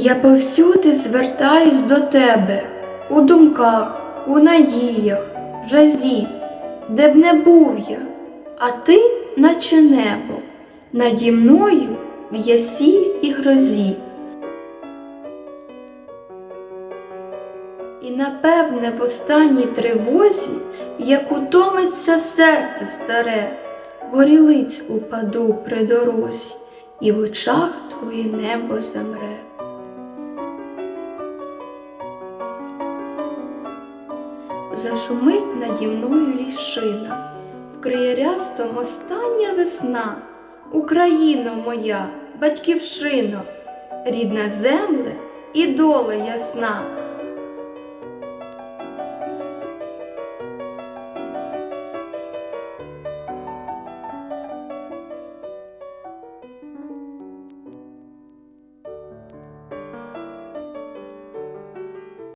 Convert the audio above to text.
Я повсюди звертаюсь до тебе у думках, у надіях, в жазі, де б не був я, а ти, наче небо, наді мною в ясі і грозі. І напевне в останній тривозі, як утомиться серце старе, горілиць упаду при дорозі, і в очах твоє небо замре. Зашумить наді мною лішина, вкриє рястом остання весна, Україно моя, батьківщино, рідна земле і доля ясна.